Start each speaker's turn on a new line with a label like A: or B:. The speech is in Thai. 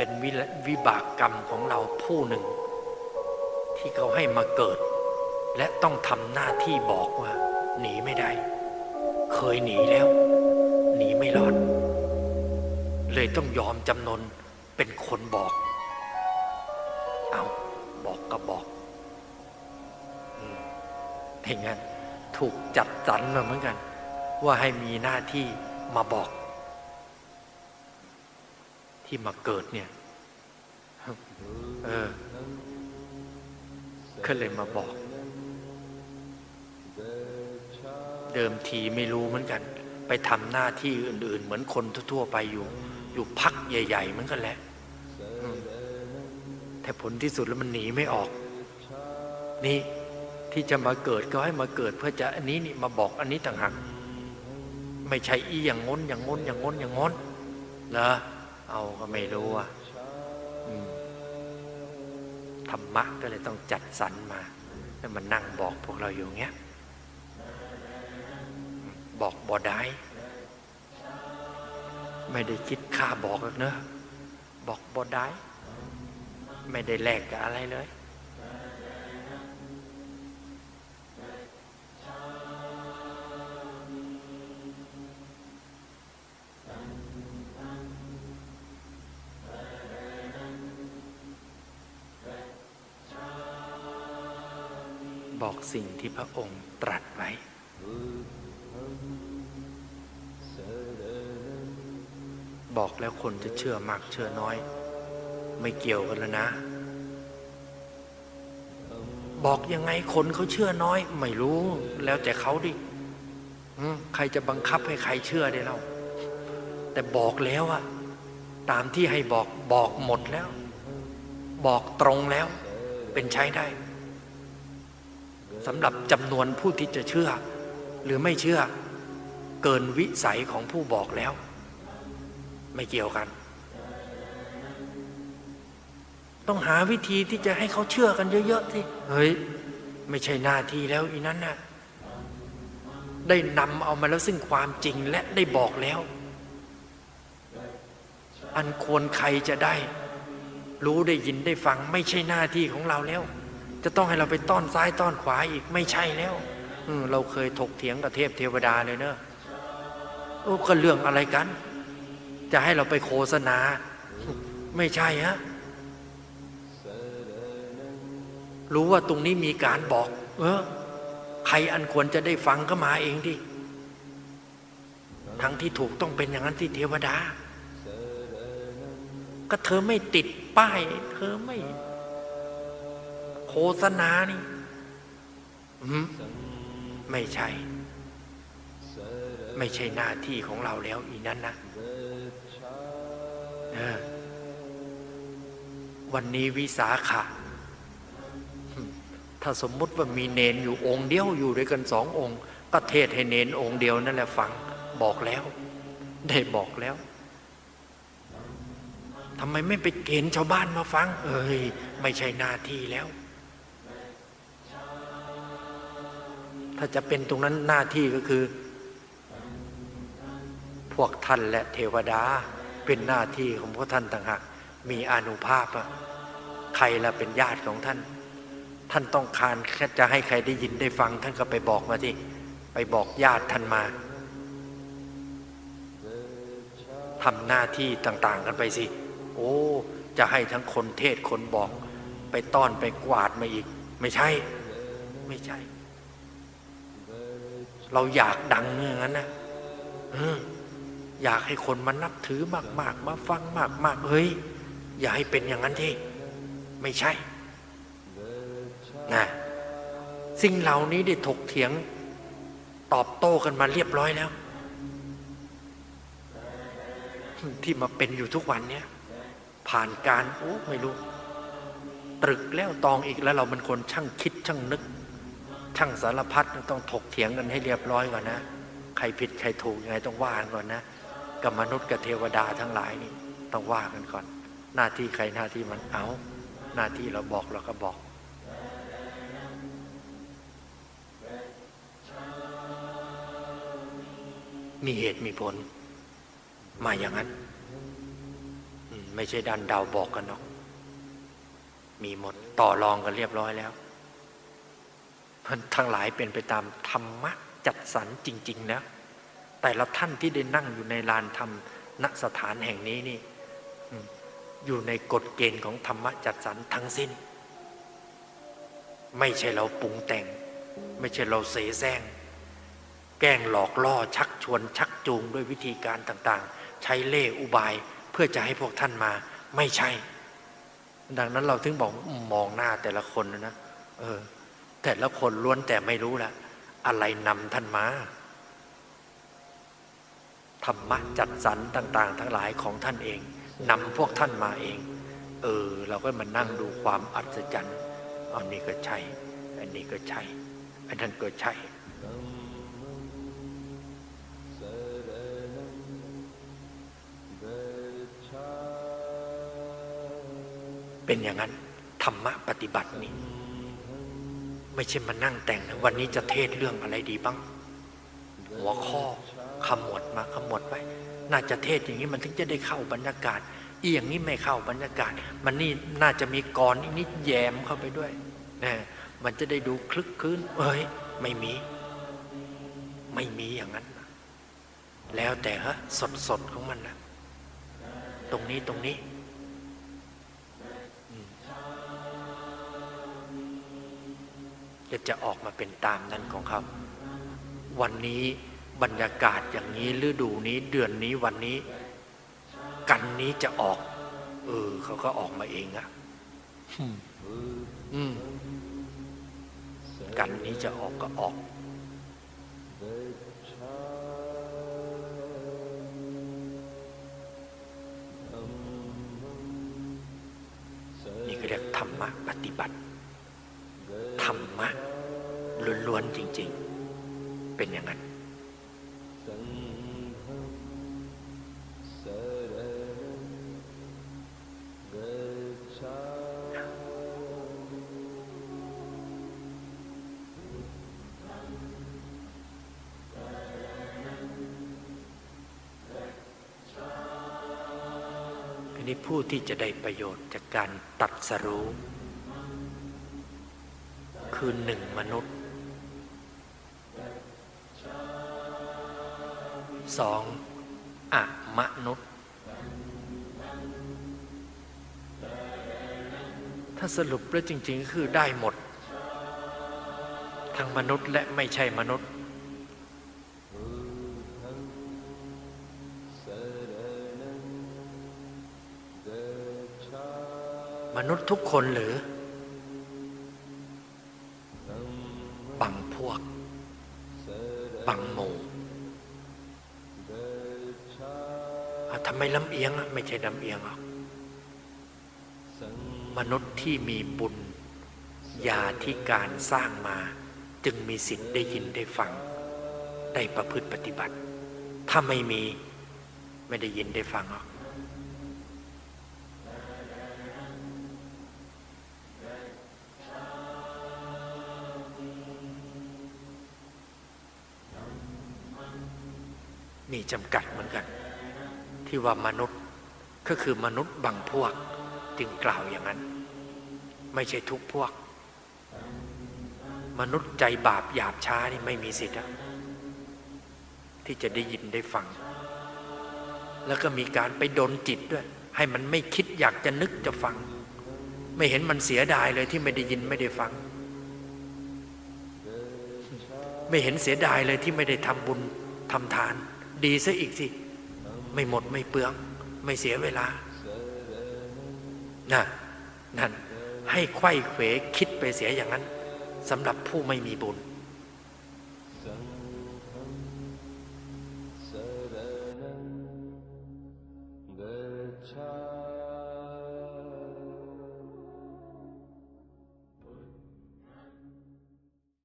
A: เป็นวิละวิบากกรรมของเราผู้หนึ่ง ที่เขาให้มาเกิด และต้องทำหน้าที่บอกว่า หนีไม่ได้ เคยหนีแล้ว หนีไม่รอด เลยต้องยอมจำนนเป็นคนบอก เอาบอกก็บอกอืมเห็นงั้นถูกจัดสรรมาเหมือนกัน ว่าให้มีหน้าที่มาบอก ที่มาเกิดเนี่ยเออก็เลยมาบอก เดิมทีไม่รู้เหมือนกัน ไปทำหน้าที่อื่น ๆ เหมือนคนทั่วๆไปอยู่ อยู่พักใหญ่ ๆ เหมือนกันแหละ แต่ผลที่สุดแล้วมันหนีไม่ออก นี่ที่จะมาเกิดก็ให้มาเกิดเพื่อจะอันนี้นี่มาบอกอันนี้ต่างหากไม่ใช่อีอย่างง้นอย่างง้นอย่างง้นอย่างง้นเหรอ เอาก็ไม่รู้อะธรรมะก็เลยต้องจัดสรรมา แล้วมันนั่งบอกพวกเราอยู่เงี้ย บอกบอได้ ไม่ได้คิดค่าบอกหรอกเนอะบอกบอได้ ไม่ได้แลกกับอะไรเลย บอกสิ่งที่พระองค์ตรัสไว้ บอกแล้วคนจะเชื่อมากเชื่อน้อย ไม่เกี่ยวกันแล้วนะ บอกยังไงคนเขาเชื่อน้อย ไม่รู้แล้วแต่เขาดิใครจะบังคับให้ใครเชื่อได้เล่าแต่บอกแล้วอะตามที่ให้บอกบอกหมดแล้ว บอกตรงแล้ว เป็นใช้ได้ สำหรับจำนวนผู้ที่จะเชื่อ หรือไม่เชื่อ เกินวิสัยของผู้บอกแล้ว ไม่เกี่ยวกัน ต้องหาวิธีที่จะให้เขาเชื่อกันเยอะๆสิเฮ้ย ไม่ใช่หน้าที่แล้วอีนั้นน่ะได้นำเอามาแล้วซึ่งความจริงและได้บอกแล้ว อันควรใครจะได้ รู้ได้ยินได้ฟังไม่ใช่หน้าที่ของเราแล้ว จะต้องให้เราไปต้อนซ้ายต้อนขวาอีกไม่ใช่แล้วเราเคยถกเถียงกับเทพเทวดาเลยเนอะโอ้ก็เรื่องอะไรกัน จะให้เราไปโฆษณา ไม่ใช่ฮะรู้ว่าตรงนี้มีการบอก เออ ใครอันควรจะได้ฟังก็มาเองดิทั้งที่ถูกต้องเป็นอย่างนั้นที่เทวดา ก็เธอไม่ติดป้าย เธอไม่ โฆษณานี่ไม่ใช่ ไม่ใช่หน้าที่ของเราแล้วอีนั้นนะวันนี้วิสาขะถ้าสมมุติว่ามีเนนอยู่องค์เดียวอยู่ด้วยกันสององค์ก็เทศให้เนนองค์เดียวนั่นแหละฟังบอกแล้ว ได้บอกแล้วทำไมไม่ไปเกณฑ์ชาวบ้านมาฟัง เอ้ยไม่ใช่หน้าที่แล้ว ถ้าจะเป็นตรงนั้นหน้าที่ก็คือ พวกท่านและเทวดาเป็นหน้าที่ของพวกท่านต่างหากมีอนุภาพอะใครละเป็นญาติของท่าน ท่านต้องการแค่จะให้ใครได้ยินได้ฟัง ท่านก็ไปบอกมาที่ไปบอกญาติท่านมาทำหน้าที่ต่างๆกันไปสิ โอ้ จะให้ทั้งคนเทศคนบอก ไปต้อนไปกวาดมาอีก ไม่ใช่ ไม่ใช่ เราอยากดังอย่างนั้นนะอยากให้คนมานับถือมาก ๆ มาฟังมาก ๆ เฮ้ย อย่าให้เป็นอย่างนั้นที่ ไม่ใช่นะสิ่งเหล่านี้ได้ถกเถียงตอบโต้กันมาเรียบร้อยแล้ว ที่มาเป็นอยู่ทุกวันเนี้ยผ่านการโอ้ไม่รู้ ตรึกแล้วตองอีกแล้วเราเป็นคนช่างคิดช่างนึก ช่างสารพัดต้องถกเถียงกันให้เรียบร้อยก่อนนะ ใครผิดใครถูกยังไงต้องว่ากันก่อนนะ กับมนุษย์กับเทวดาทั้งหลายนี่ต้องว่ากันก่อน หน้าที่ใครหน้าที่มันเอา หน้าที่เราบอกเราก็บอกมีเหตุมีผล มาอย่างนั้น ไม่ใช่ดันเดาบอกกันหรอก มีหมดต่อรองกันเรียบร้อยแล้ว มันทั้งหลายเป็นไปตามธรรมะจัดสรรจริง ๆ นะ แต่ละท่านที่ได้นั่งอยู่ในลานธรรมณสถานแห่งนี้นี่อืมอยู่ในกฎเกณฑ์ของธรรมะจัดสรรทั้งสิ้น ไม่ใช่เราปรุงแต่ง ไม่ใช่เราเสแสร้ง แกล้งหลอกล่อชักชวน ชักจูงด้วยวิธีการต่างๆ ใช้เล่ห์อุบายเพื่อจะให้พวกท่านมา ไม่ใช่ ดังนั้นเราถึงบอกมองหน้าแต่ละคนนะนะเออ แต่ละคนล้วนแต่ไม่รู้ละอะไรนำท่านมาธรรมะจัดสรรต่าง ๆ ทั้งหลายของท่านเองนำพวกท่านมาเอง เออ เราก็มานั่งดูความอัศจรรย์อันนี้ก็ใช่ อันนี้ก็ใช่ อันนั้นก็ใช่เป็นอย่างนั้น ธรรมะปฏิบัตินี่ ไม่ใช่มานั่งแต่งนะวันนี้จะเทศเรื่องอะไรดีบ้าง หัวข้อขมวดมาขมวดไว้น่าจะเทศอย่างนี้มันถึงจะได้เข้าบรรยากาศอีอย่างนี้ไม่เข้าบรรยากาศ มันนี่น่าจะมีกรอีกนิดแยมเข้าไปด้วยนะมันจะได้ดูคลึกคลื้นเอ้ยไม่มี ไม่มีอย่างนั้น แล้วแต่ฮะสดสดๆของมันนะตรงนี้ตรงนี้ จะจะออกมาเป็นตามนั้นของเขา วันนี้บรรยากาศอย่างนี้ฤดูนี้เดือนนี้วันนี้ กันนี้จะออก เออเขาก็ออกมาเองอะอืมอืมกันนี้จะออกก็ออกนี่ก็เรียกธรรมะปฏิบัติธ รรมะล้วนๆจริง ๆ เป็นอย่างนั้นอันนี้ผู้ที่จะได้ประโยชน์จากการตัดสรู้ คือหนึ่งมนุษย์สองอะมนุษย์ ถ้าสรุปแล้วจริงๆก็คือได้หมด ทั้งมนุษย์และไม่ใช่มนุษย์มนุษย์ทุกคนหรือ พวกบางหมู่อะทำไมลำเอียงอะไม่ใช่ลำเอียงหรอกมนุษย์ที่มีบุญญาธิการสร้างมา จึงมีสิทธิ์ได้ยินได้ฟัง ได้ประพฤติปฏิบัติ ถ้าไม่มีไม่ได้ยินได้ฟังหรอก นี่จำกัดเหมือนกัน ที่ว่ามนุษย์ก็คือมนุษย์บางพวกจึงกล่าวอย่างนั้น ไม่ใช่ทุกพวก มนุษย์ใจบาปหยาบช้านี่ไม่มีสิทธิ์ที่จะได้ยินได้ฟัง แล้วก็มีการไปดนจิตด้วย ให้มันไม่คิดอยากจะนึกจะฟัง ไม่เห็นมันเสียดายเลยที่ไม่ได้ยินไม่ได้ฟัง ไม่เห็นเสียดายเลยที่ไม่ได้ทำบุญทำทาน ดีซะอีกสิ ไม่หมดไม่เปลือง ไม่เสียเวลานะนั่นให้ไข้เขวคิดไปเสียอย่างนั้นสำหรับผู้ไม่มีบุญ